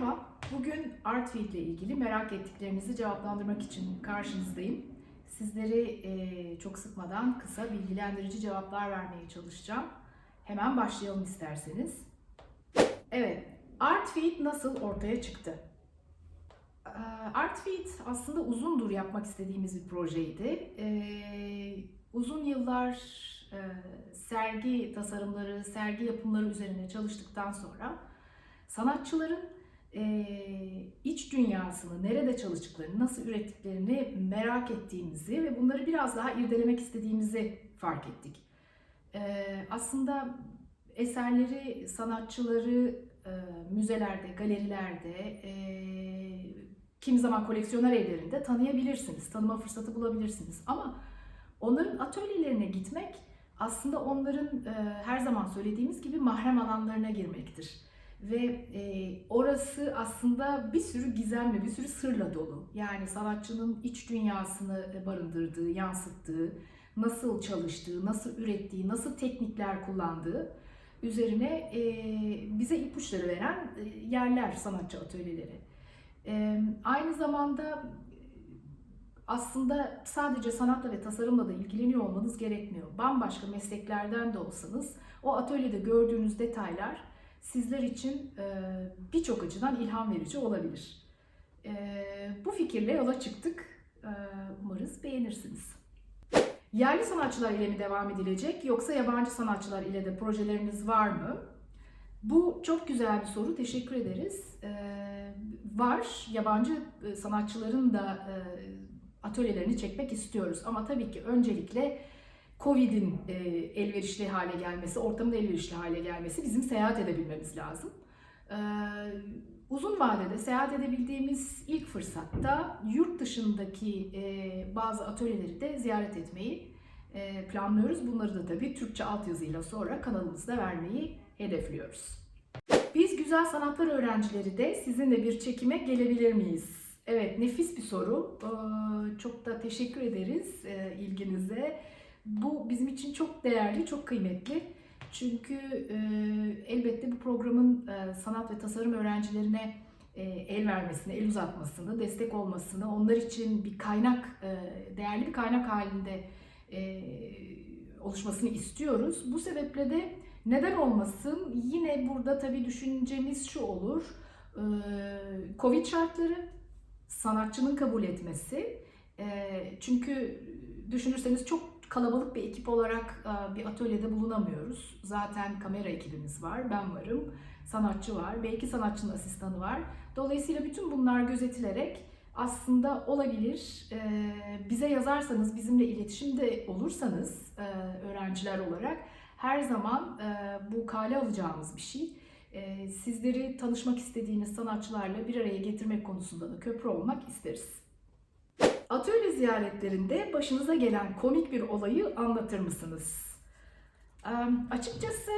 Merhaba, bugün Artfield ile ilgili merak ettiklerinizi cevaplandırmak için karşınızdayım. Sizleri eee, çok sıkmadan kısa bilgilendirici cevaplar vermeye çalışacağım. Hemen başlayalım isterseniz. Evet, Artfield nasıl ortaya çıktı? Eee, Artfield aslında uzundur yapmak istediğimiz bir projeydi. Eee, uzun yıllar eee, sergi tasarımları, sergi yapımları üzerine çalıştıktan sonra sanatçıların eee, iç dünyasını, nerede çalıştıklarını, nasıl ürettiklerini merak ettiğimizi ve bunları biraz daha irdelemek istediğimizi fark ettik. Eee, aslında eserleri, sanatçıları eee, müzelerde, galerilerde, eee, kimi zaman koleksiyoner evlerinde tanıyabilirsiniz, tanıma fırsatı bulabilirsiniz. Ama onların atölyelerine gitmek aslında onların eee, her zaman söylediğimiz gibi mahrem alanlarına girmektir. Ve e, orası aslında bir sürü gizemle, bir sürü sırla dolu. Yani sanatçının iç dünyasını barındırdığı, yansıttığı, nasıl çalıştığı, nasıl ürettiği, nasıl teknikler kullandığı üzerine e, bize ipuçları veren e, yerler sanatçı atölyeleri. E, aynı zamanda aslında sadece sanatla ve tasarımla da ilgileniyor olmanız gerekmiyor. Bambaşka mesleklerden de olsanız o atölyede gördüğünüz detaylar sizler için e, birçok açıdan ilham verici olabilir. E, bu fikirle yola çıktık. E, umarız beğenirsiniz. Yerli sanatçılar ile mi devam edilecek yoksa yabancı sanatçılar ile de projeleriniz var mı? Bu çok güzel bir soru. Teşekkür ederiz. Var. Yabancı sanatçıların da atölyelerini çekmek istiyoruz. Ama tabii ki öncelikle Covid'in e, elverişli hale gelmesi, ortamın elverişli hale gelmesi bizim seyahat edebilmemiz lazım. E, uzun vadede seyahat edebildiğimiz ilk fırsatta yurt dışındaki e, bazı atölyeleri de ziyaret etmeyi e, planlıyoruz. Bunları da tabii Türkçe altyazıyla sonra kanalımızda vermeyi hedefliyoruz. Biz güzel sanatlar öğrencileri de sizinle bir çekime gelebilir miyiz? Evet, nefis bir soru. Ee, Çok da teşekkür ederiz e, ilginize. Bu bizim için çok değerli, çok kıymetli. Çünkü e, elbette bu programın e, sanat ve tasarım öğrencilerine e, el vermesini, el uzatmasını, destek olmasını, onlar için bir kaynak, e, değerli bir kaynak halinde e, oluşmasını istiyoruz. Bu sebeple de neden olmasın? Yine burada tabii düşüncemiz şu olur. E, Covid şartları, sanatçının kabul etmesi. E, çünkü düşünürseniz çok kalabalık bir ekip olarak e, bir atölyede bulunamıyoruz. Zaten kamera ekibimiz var, ben varım, sanatçı var, belki sanatçının asistanı var. Dolayısıyla bütün bunlar gözetilerek aslında olabilir. E, bize yazarsanız, bizimle iletişimde olursanız e, öğrenciler olarak her zaman bu kale alacağımız bir şey. Sizleri tanışmak istediğiniz sanatçılarla bir araya getirmek konusunda da köprü olmak isteriz. Atölye ziyaretlerinde başınıza gelen komik bir olayı anlatır mısınız? Ee, açıkçası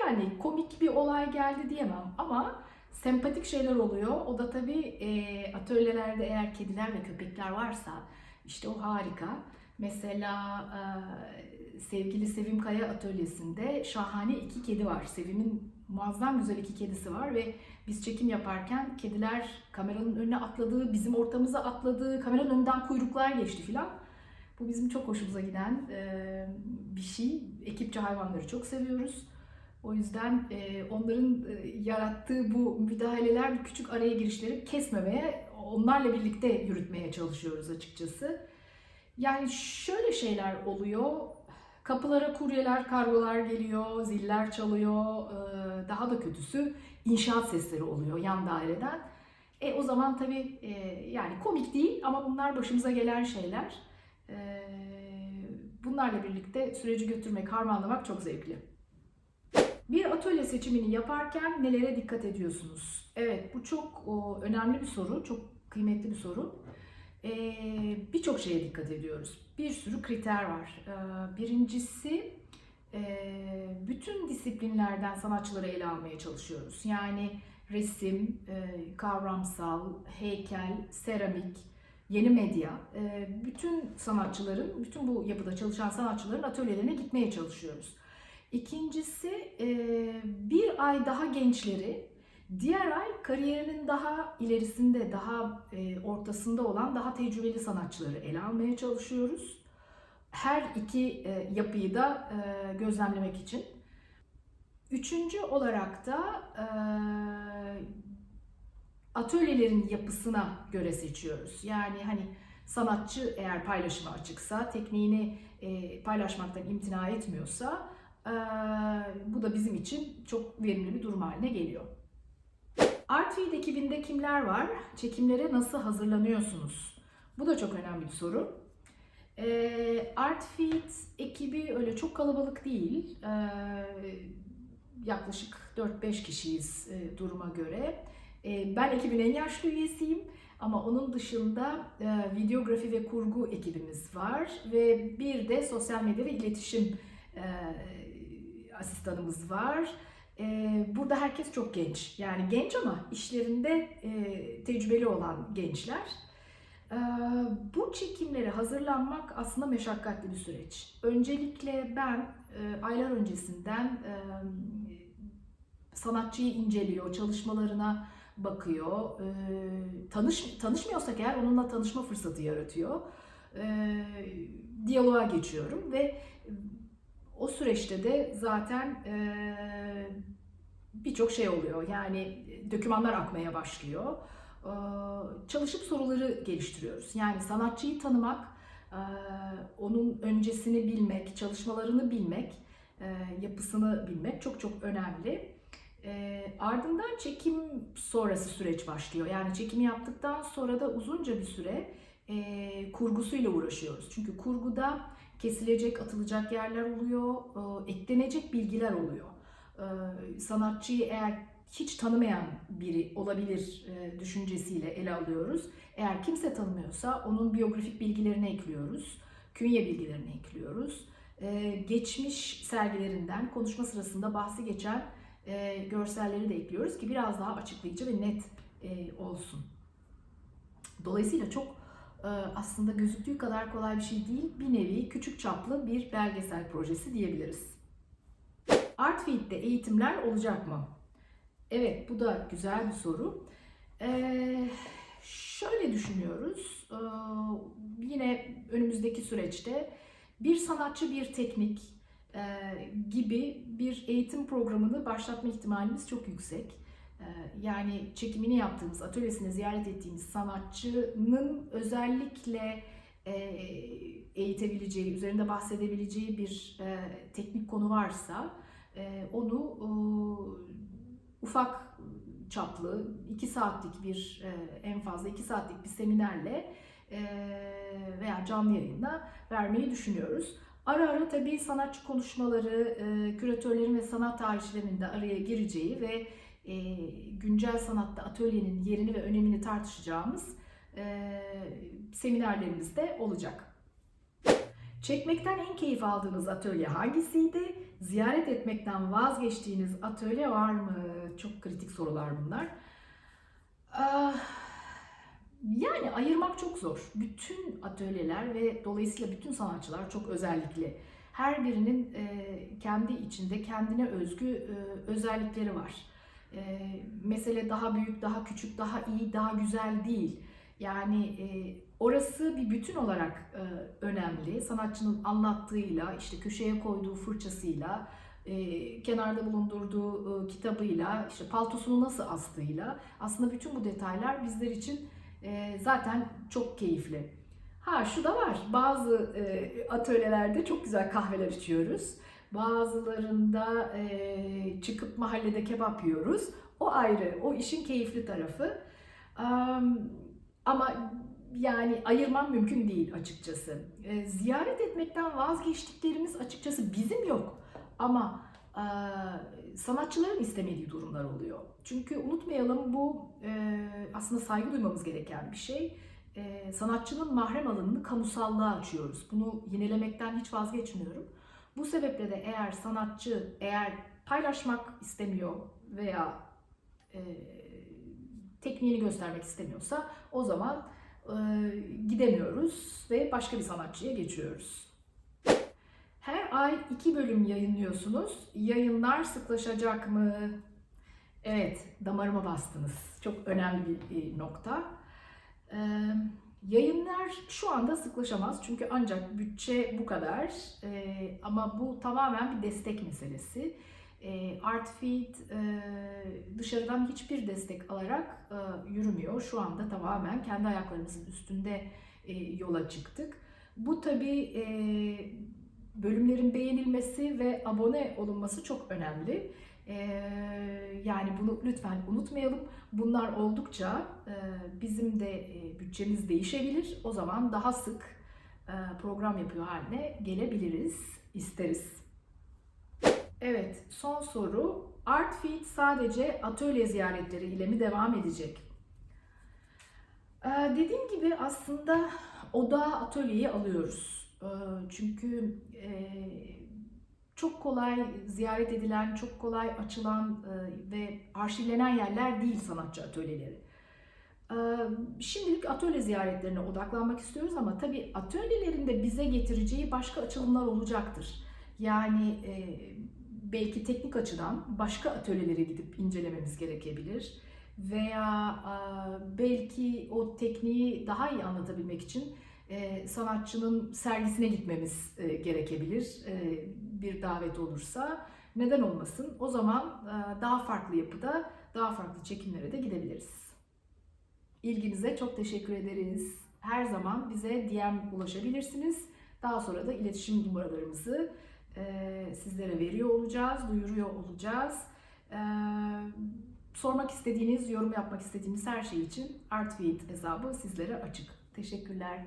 yani komik bir olay geldi diyemem ama sempatik şeyler oluyor. O da tabii e, atölyelerde eğer kediler ve köpekler varsa işte o harika. Mesela e, sevgili Sevim Kaya atölyesinde şahane iki kedi var. Sevim'in muazzam güzel iki kedisi var ve biz çekim yaparken kediler kameranın önüne atladı, bizim ortamıza atladı, kameranın önünden kuyruklar geçti filan. Bu bizim çok hoşumuza giden e, bir şey. Ekipçe hayvanları çok seviyoruz. O yüzden e, onların e, yarattığı bu müdahaleler, küçük araya girişleri kesmemeye, onlarla birlikte yürütmeye çalışıyoruz açıkçası. Yani şöyle şeyler oluyor. Kapılara kuryeler, kargolar geliyor, ziller çalıyor. Ee, Daha da kötüsü inşaat sesleri oluyor yan daireden. E o zaman tabii e, yani komik değil ama bunlar başımıza gelen şeyler. Ee, Bunlarla birlikte süreci götürmek, harmanlamak çok zevkli. Bir atölye seçimini yaparken nelere dikkat ediyorsunuz? Evet bu çok o, önemli bir soru, çok kıymetli bir soru. Ee, Birçok şeye dikkat ediyoruz. Bir sürü kriter var. Ee, Birincisi e, bütün disiplinlerden sanatçıları ele almaya çalışıyoruz. Yani resim, e, kavramsal, heykel, seramik, yeni medya. e, Bütün sanatçıların, bütün bu yapıda çalışan sanatçıların atölyelerine gitmeye çalışıyoruz. İkincisi e, bir ay daha gençleri Diğer ay kariyerinin daha ilerisinde, daha e, ortasında olan daha tecrübeli sanatçıları ele almaya çalışıyoruz. Her iki e, yapıyı da e, gözlemlemek için. Üçüncü olarak da e, atölyelerin yapısına göre seçiyoruz. Yani hani sanatçı eğer paylaşıma açıksa, tekniğini e, paylaşmaktan imtina etmiyorsa e, bu da bizim için çok verimli bir durum haline geliyor. Artfeed ekibinde kimler var? Çekimlere nasıl hazırlanıyorsunuz? Bu da çok önemli bir soru. E, Artfeed ekibi öyle çok kalabalık değil. E, yaklaşık 4-5 kişiyiz e, duruma göre. E, ben ekibin en yaşlı üyesiyim. Ama onun dışında e, videografi ve kurgu ekibimiz var ve bir de sosyal medya ve iletişim e, asistanımız var. E, burada herkes çok genç. Yani genç ama işlerinde e, tecrübeli olan gençler. E, bu çekimlere hazırlanmak aslında meşakkatli bir süreç. Öncelikle ben e, aylar öncesinden e, sanatçıyı inceliyor, çalışmalarına bakıyor. E, tanış tanışmıyorsak eğer onunla tanışma fırsatı yaratıyor. E, diyaloğa geçiyorum ve o süreçte de zaten e, birçok şey oluyor. Yani dokümanlar akmaya başlıyor. E, çalışıp soruları geliştiriyoruz. Yani sanatçıyı tanımak, e, onun öncesini bilmek, çalışmalarını bilmek, e, yapısını bilmek çok çok önemli. E, ardından çekim sonrası süreç başlıyor. Yani çekimi yaptıktan sonra da uzunca bir süre e, kurgusuyla uğraşıyoruz. Çünkü kurguda kesilecek, atılacak yerler oluyor, e, eklenecek bilgiler oluyor. E, sanatçıyı eğer hiç tanımayan biri olabilir e, düşüncesiyle ele alıyoruz. Eğer kimse tanımıyorsa onun biyografik bilgilerini ekliyoruz, künye bilgilerini ekliyoruz. Geçmiş sergilerinden konuşma sırasında bahsi geçen görselleri de ekliyoruz ki biraz daha açıklayıcı ve net olsun. Dolayısıyla çok aslında gözüktüğü kadar kolay bir şey değil. Bir nevi küçük çaplı bir belgesel projesi diyebiliriz. Artfeed'de eğitimler olacak mı? Evet bu da güzel bir soru. Ee, şöyle düşünüyoruz. Ee, yine önümüzdeki süreçte bir sanatçı bir teknik e, gibi bir eğitim programını başlatma ihtimalimiz çok yüksek. E, yani çekimini yaptığımız, atölyesini ziyaret ettiğimiz sanatçının özellikle e, eğitebileceği, üzerinde bahsedebileceği bir e, teknik konu varsa e, onu ufak çaplı, iki saatlik bir en fazla iki saatlik bir seminerle veya canlı yayında vermeyi düşünüyoruz. Ara ara tabii sanatçı konuşmaları, küratörlerin ve sanat tarihçilerinin de araya gireceği ve e, güncel sanatta atölyenin yerini ve önemini tartışacağımız e, seminerlerimiz de olacak. Çekmekten en keyif aldığınız atölye hangisiydi? Ziyaret etmekten vazgeçtiğiniz atölye var mı? Çok kritik sorular bunlar. Ah, yani ayırmak çok zor. Bütün atölyeler ve dolayısıyla bütün sanatçılar çok özellikli. Her birinin kendi içinde kendine özgü özellikleri var. E, mesele daha büyük, daha küçük, daha iyi, daha güzel değil. Yani e, orası bir bütün olarak e, önemli. Sanatçının anlattığıyla, işte köşeye koyduğu fırçasıyla, e, kenarda bulundurduğu e, kitabıyla, işte paltosunu nasıl astığıyla aslında bütün bu detaylar bizler için e, zaten çok keyifli. Ha şu da var. Bazı e, atölyelerde çok güzel kahveler içiyoruz. Bazılarında e, çıkıp mahallede kebap yiyoruz. O ayrı. O işin keyifli tarafı. Um, ama yani ayırmam mümkün değil açıkçası. E, ziyaret etmekten vazgeçtiklerimiz açıkçası bizim yok. Ama e, sanatçıların istemediği durumlar oluyor. Çünkü unutmayalım bu e, aslında saygı duymamız gereken bir şey. E, sanatçının mahrem alanını kamusallığa açıyoruz. Bunu yinelemekten hiç vazgeçmiyorum. Bu sebeple de eğer sanatçı eğer paylaşmak istemiyor veya e, tekniğini göstermek istemiyorsa o zaman e, gidemiyoruz ve başka bir sanatçıya geçiyoruz. Her ay iki bölüm yayınlıyorsunuz. Yayınlar sıklaşacak mı? Evet, damarıma bastınız. Çok önemli bir e, nokta. Ee, yayınlar şu anda sıklaşamaz çünkü ancak bütçe bu kadar. Ee, ama bu tamamen bir destek meselesi. Ee, Artfeed e, dışarıdan hiçbir destek alarak e, yürümüyor. Şu anda tamamen kendi ayaklarımızın üstünde e, yola çıktık. Bu tabii e, bölümlerin beğenilmesi ve abone olunması çok önemli. Yani bunu lütfen unutmayalım. Bunlar oldukça bizim de bütçemiz değişebilir. O zaman daha sık program yapıyor haline gelebiliriz, isteriz. Evet, son soru. Artfeed sadece atölye ziyaretleri ile mi devam edecek? Dediğim gibi aslında oda atölyeyi alıyoruz. Çünkü çok kolay ziyaret edilen, çok kolay açılan e, ve arşivlenen yerler değil sanatçı atölyeleri. Ee, Şimdilik atölye ziyaretlerine odaklanmak istiyoruz ama tabii atölyelerinde bize getireceği başka açılımlar olacaktır. Yani e, belki teknik açıdan başka atölyelere gidip incelememiz gerekebilir veya e, belki o tekniği daha iyi anlatabilmek için e, sanatçının sergisine gitmemiz e, gerekebilir e, bir davet olursa. Neden olmasın? O zaman e, daha farklı yapıda, daha farklı çekimlere de gidebiliriz. İlginize çok teşekkür ederiz. Her zaman bize DM ulaşabilirsiniz. Daha sonra da iletişim numaralarımızı e, sizlere veriyor olacağız, duyuruyor olacağız. E, sormak istediğiniz, yorum yapmak istediğiniz her şey için Artfeed hesabı sizlere açık. Teşekkürler.